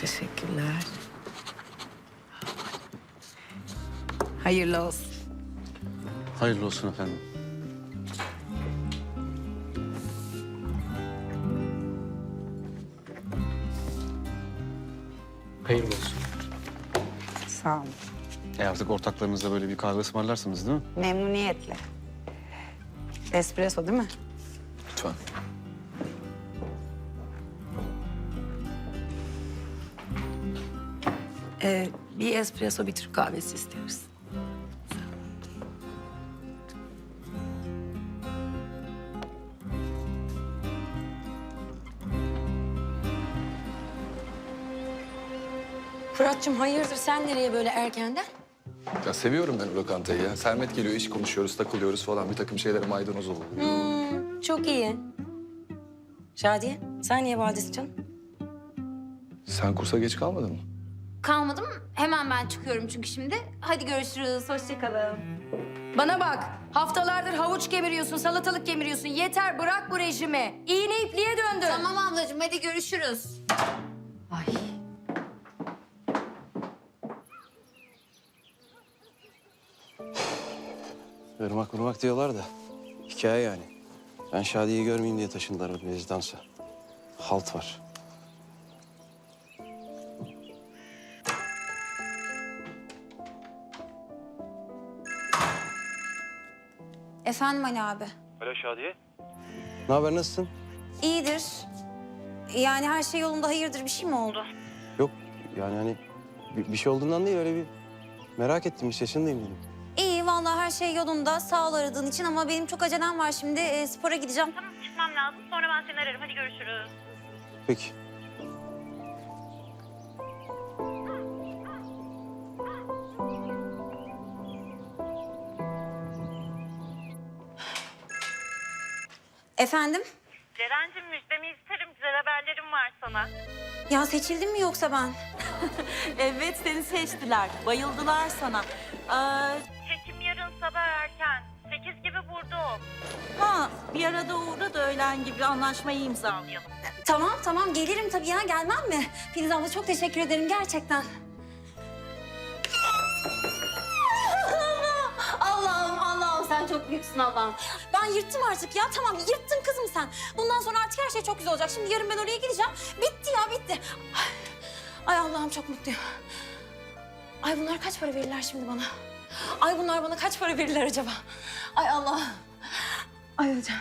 Teşekkürler. Hayırlı olsun. Hayırlı olsun efendim. Hayırlı olsun. Sağ olun. E artık ortaklarınızla böyle bir kahve ısmarlarsınız değil mi? Memnuniyetle. Espresso değil mi? Lütfen. Ee, bir espresso, bir Türk kahvesi istiyoruz. Fırat'cığım hayırdır sen nereye böyle erkenden? Ya seviyorum ben o lokantayı ya. Sermet geliyor, iş konuşuyoruz, takılıyoruz falan. Bir takım şeylere maydanoz oluyor. Hmm, çok iyi. Şadiye sen niye vadesin canım? Sen kursa geç kalmadın mı? Kalmadım. Hemen ben çıkıyorum çünkü şimdi. Hadi görüşürüz. Hoşçakalın. Bana bak haftalardır havuç kemiriyorsun salatalık kemiriyorsun yeter bırak bu rejimi. İğne ipliğe döndün. Tamam ablacığım hadi görüşürüz. Ay. Irmak ırmak diyorlar da hikaye yani. Ben Şadiye'yi görmeyeyim diye taşındılar bu rezidansa. Halt var. Efendim Ali abi. Ne haber nasılsın? İyidir. Yani her şey yolunda hayırdır bir şey mi oldu? Yok yani hani bir, bir şey olduğundan değil öyle bir merak ettim bir duyayım dedim. İyi vallahi her şey yolunda. Sağ ol aradığın için ama benim çok acelem var şimdi. e, spora gideceğim. Tamam çıkmam lazım. Sonra ben seni ararım. Hadi görüşürüz. Peki. Efendim? Ceren'cim müjdemi isterim. Güzel haberlerim var sana. Ya seçildim mi yoksa ben? Evet seni seçtiler. Bayıldılar sana. Ee, Çekim yarın sabah erken. Sekiz gibi burada ol. ha bir arada uğra da öğlen gibi anlaşmayı imzalayalım. Tamam tamam gelirim tabii ya gelmem mi? Filiz abla çok teşekkür ederim gerçekten. Çok büyüksün Allah'ım. Ben yırttım artık ya tamam yırttın kızım sen. Bundan sonra artık her şey çok güzel olacak. Şimdi yarın ben oraya gideceğim. Bitti ya bitti. Ay Allah'ım çok mutluyum. Ay bunlar kaç para verirler şimdi bana? Ay bunlar bana kaç para verirler acaba? Ay Allah. Ay hocam.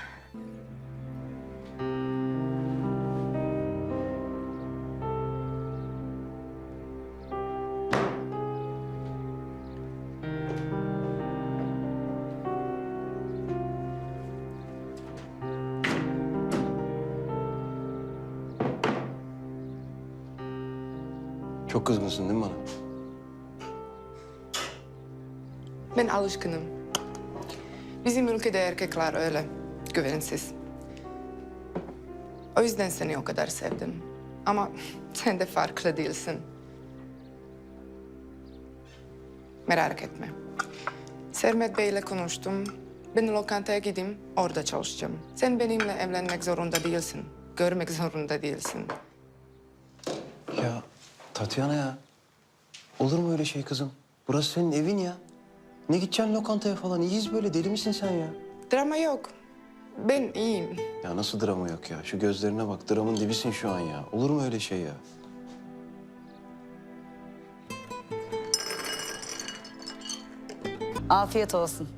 Çok kızgınsın değil mi bana? Ben alışkınım. Bizim ülkede erkekler öyle, güvensiz. O yüzden seni o kadar sevdim. Ama sen de farklı değilsin. Merak etme. Sermet Bey'le konuştum. Ben lokantaya gideyim, orada çalışacağım. Sen benimle evlenmek zorunda değilsin. Görmek zorunda değilsin. Ya Tatyana ya. Olur mu öyle şey kızım? Burası senin evin ya. Ne gideceksin lokantaya falan? İyiyiz böyle. Deli misin sen ya? Drama yok. Ben iyiyim. Ya nasıl drama yok ya? Şu gözlerine bak. Dramın dibisin şu an ya. Olur mu öyle şey ya? Afiyet olsun.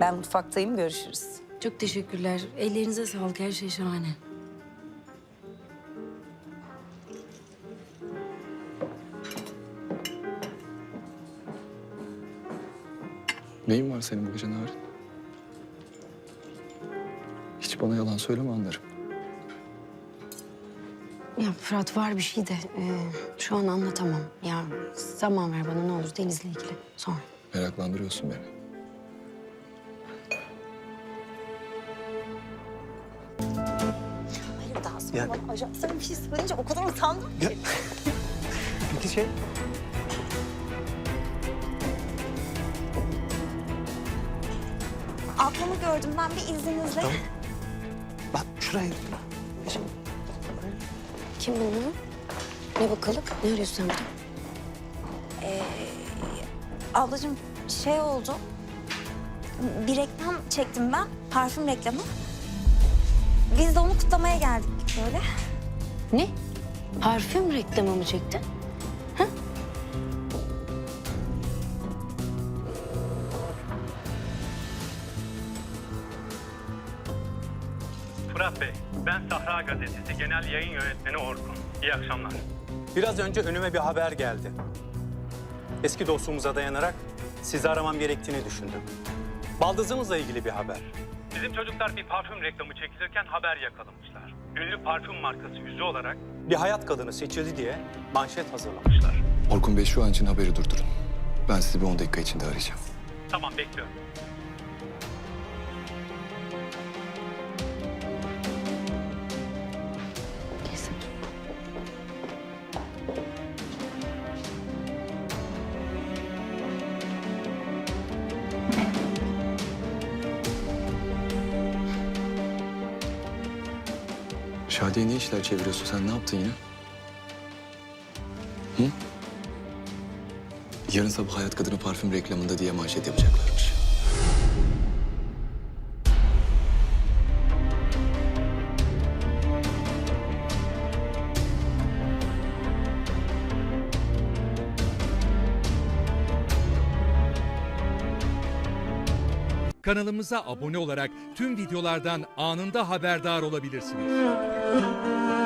Ben mutfaktayım, görüşürüz. Çok teşekkürler. Ellerinize sağlık her şey şahane. Neyin var senin bu gece Narin? Hiç bana yalan söyleme anlarım. Ya Fırat var bir şey de e, şu an anlatamam. Ya zaman ver bana ne olur Deniz'le ilgili sonra. Meraklandırıyorsun beni. Hayır daha sonra bana bir şey söyleyince o kadar utandım ki. Peki şey... Ablamı gördüm ben bir izninizle. Bak şuraya. Kim bunu? Ne bakalım? Ne arıyorsun sen burada? Ablacığım şey oldu. Bir reklam çektim ben. Parfüm reklamı. Biz de onu kutlamaya geldik böyle. Ne? Parfüm reklamı mı çektin? Bey, ben Sahra Gazetesi Genel Yayın Yönetmeni Orkun. İyi akşamlar. Biraz önce önüme bir haber geldi. Eski dostluğumuza dayanarak sizi aramam gerektiğini düşündüm. Baldızımızla ilgili bir haber. Bizim çocuklar bir parfüm reklamı çekilirken haber yakalamışlar. Ünlü parfüm markası yüzü olarak Bir hayat kadını seçildi diye manşet hazırlamışlar. Orkun Bey şu an için haberi durdurun. Ben sizi bir 10 dakika içinde arayacağım. tamam bekliyorum. Şadiye ne işler çeviriyorsun sen? Ne yaptın yine? Hı? Yarın sabah Hayat Kadını parfüm reklamında diye manşet yapacaklarmış. Kanalımıza abone olarak tüm videolardan anında haberdar olabilirsiniz. Música